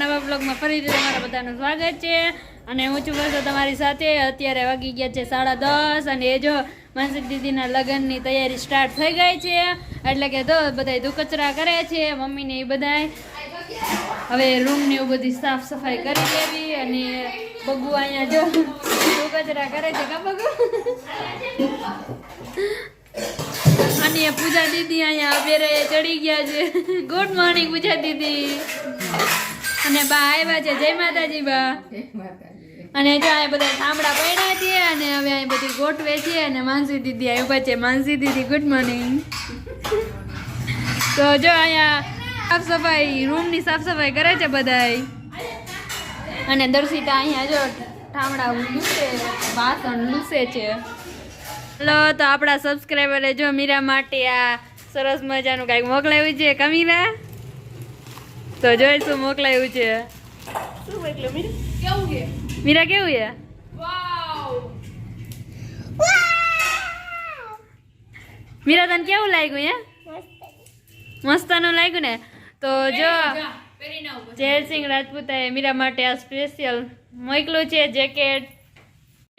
નવા બ્લોગમાં ફરીથી તમારા બધાનું સ્વાગત છે. અને હું છું બસો તમારી સાથે. અત્યારે વાગી ગયા છે સાડા દસ અને એ જો માનસિક દીદીના લગ્નની તૈયારી સ્ટાર્ટ થઈ ગઈ છે. એટલે કે તો બધા દુકચરા કરે છે મમ્મીને એ બધાય. હવે રૂમની એવું બધી સાફ સફાઈ કરી લેવી અને બગુ અહીંયા જો દુકચરા કરે છે, કા બગુ અને પૂજા દીદી અહીંયા બેરે ચડી ગયા છે. ગુડ મોર્નિંગ પૂજા દીદી. અને બા આવ્યા છે. જય માતાજી બા. અને જો અહીંયા બધા થાંભળા પડ્યા છે અને હવે અહીં બધી ગોઠવે છે અને માનસી દીદી આવ્યા છે. માનસી દીદી ગુડ મોર્નિંગ તો જો અહીંયા સાફ સફાઈ રૂમની સાફ સફાઈ કરે છે બધાય. અને દર્શિતા અહીંયા જો ઠામડા લૂસે વાસણ લૂસે છે. હલો તો આપણા સબસ્ક્રાઈબરે જો મીરા માટે આ સરસ મજાનું કાંઈક મોકલાવ્યું છે કમીરા? તો જોઈશું મોકલાવ્યું છે. મીરા? કેવું છે? મીરા તને કેવું લાગ્યું હે? મસ્તાનું લાગ્યું ને? તો જો જયસિંહ રાજપૂતાએ મીરા માટે આ સ્પેશિયલ મોકલું છે જેકેટ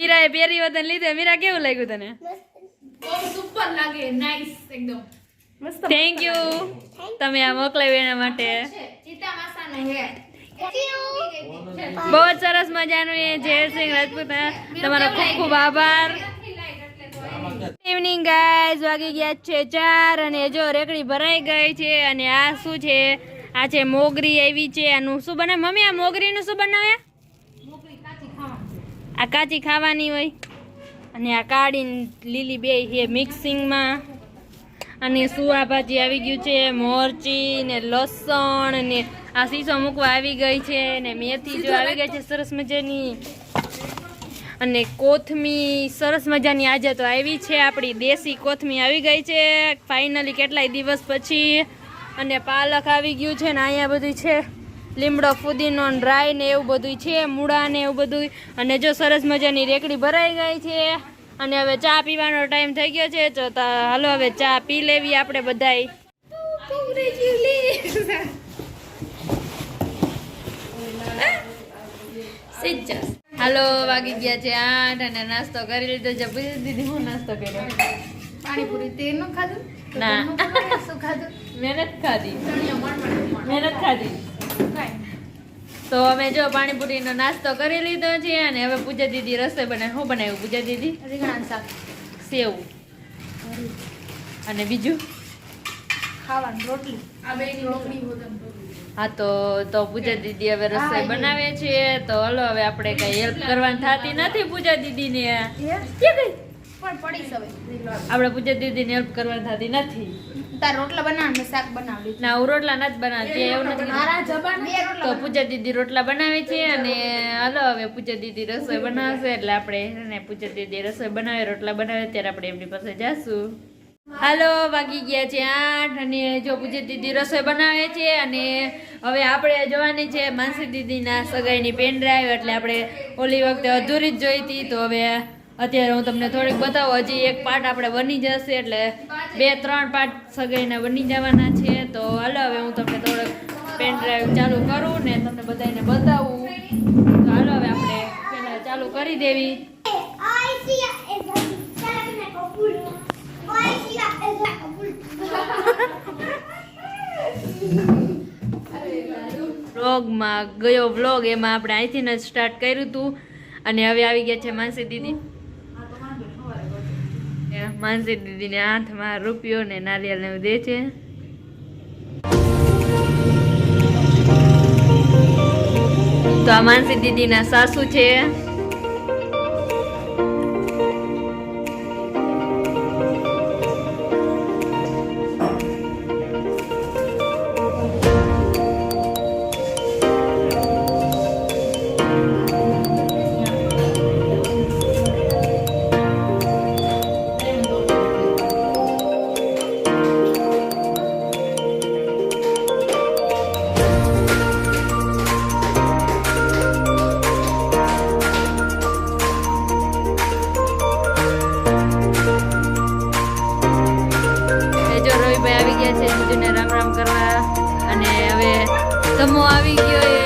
મીરાએ પહેરી વતન લીધે મીરા કેવું લાગ્યું તને? સુપર લાગે. નાઈસ એકદમ. થેન્ક યુ તમે આ મોકલાવ્યું એના માટે. ચિતા માસાનો બહુ જ સરસ મજાનું એ જયસિંહ રાજપૂત તમારો ખૂબ ખૂબ આભાર. ઇવનિંગ ગાઈઝ વાગી ગયા છે ચાર અને જો રેકડી ભરાઈ ગઈ છે અને આ શું છે? આ છે મોગરી આવી છે. આનું શું બને મમ્મી આ મોગરીનું શું બનાવે આ કાચી ખાવાની હોય. અને આ કાળીને લીલી બે છે મિક્સિંગમાં. અને સુવા ભાજી આવી ગયું છે, મોરચી ને લસણ ને આ સીસો મૂકવા આવી ગઈ છે ને મેથી જો આવી ગઈ છે સરસ મજાની. અને કોથમી સરસ મજાની આજે તો આવી છે આપણી દેશી કોથમી આવી ગઈ છે. ફાઇનલી કેટલાય દિવસ પછી અને પાલક આવી ગયું છે ને અહીંયા બધું છે. લીમડો ફુદીનો ડ્રાય ને એવું બધું છે મૂળા ને એવું બધું અને જો સરસ મજાની રેકડી ભરાઈ ગઈ છે. અને હવે ચા પીવાનો ટાઈમ થઈ ગયો છે તો હાલો હવે ચા પી લેવી આપણે બધાય. હાલો વાગી ગયા છે આઠ અને નાસ્તો કરી લીધો છે. દીદી હું નાસ્તો કર્યો? પાણીપુરી તે ખાધું ના. શું ખાધું? મહેનત ખાધી. મહેનત ખાધી. તો અમે જો પાણીપુરીનો નાસ્તો કરી લીધો છે અને હવે પૂજા દીદી રસોઈ બનાવી શું બનાવ્યું પૂજા દીદી? રીંગણા શાક. સેવ. અને બીજું? ખાવાની રોટલી. આ બે રોટલી હા તો તો પૂજા દીદી હવે રસોઈ બનાવે છે. તો હલો હવે આપણે કઈ હેલ્પ કરવાની થતી નથી પૂજા દીદીને. પણ પડી સવે આપણે પૂજા દીદીને હેલ્પ કરવાની થતી નથી. તાર રોટલા બનાવ મેં શાક બનાવી ના હું રોટલા નથી બનાવતી એવું નથી. મારા જબાન તો પૂજા દીદી રોટલા બનાવે છે અને હાલો હવે પૂજા દીદી રસોઈ બનાવશે એટલે આપણે ને પૂજા દીદી રસોઈ બનાવે રોટલા બનાવે ત્યારે આપણે એમની પાસે જાશું. હાલો વાગી ગયા છે આઠ અને જો પૂજા દીદી રસોઈ બનાવે છે અને હવે આપણે જોવાની છે માનસી દીદીના સગાઈની પેન ડ્રાઈવ એટલે આપણે ઓલી વખતે અધૂરી જ જોઈતી તો હવે અત્યારે હું તમને થોડીક બતાવું, હજી એક પાર્ટ આપણે બની જશે, એટલે બે, ત્રણ પાર્ટ સગાઈના બની જવાના છે. તો હાલો, હવે હું તમને થોડોક પેન ડ્રાઈવ ચાલુ કરું ને તમને બધાને બતાવું. તો હાલો, હવે આપણે પહેલાં ચાલુ કરી દેવી. વ્લોગમાં ગયો વ્લોગ એમાં આપણે અહીંથી જ સ્ટાર્ટ કર્યું હતું અને હવે આવી ગયા છે માનસી દીદી. માનસી દીદીને હાથમાં રૂપિયો ને નારિયેલ ને દે છે. તો આ માનસી દીદીના સાસુ છે. ધમો આવી ગયો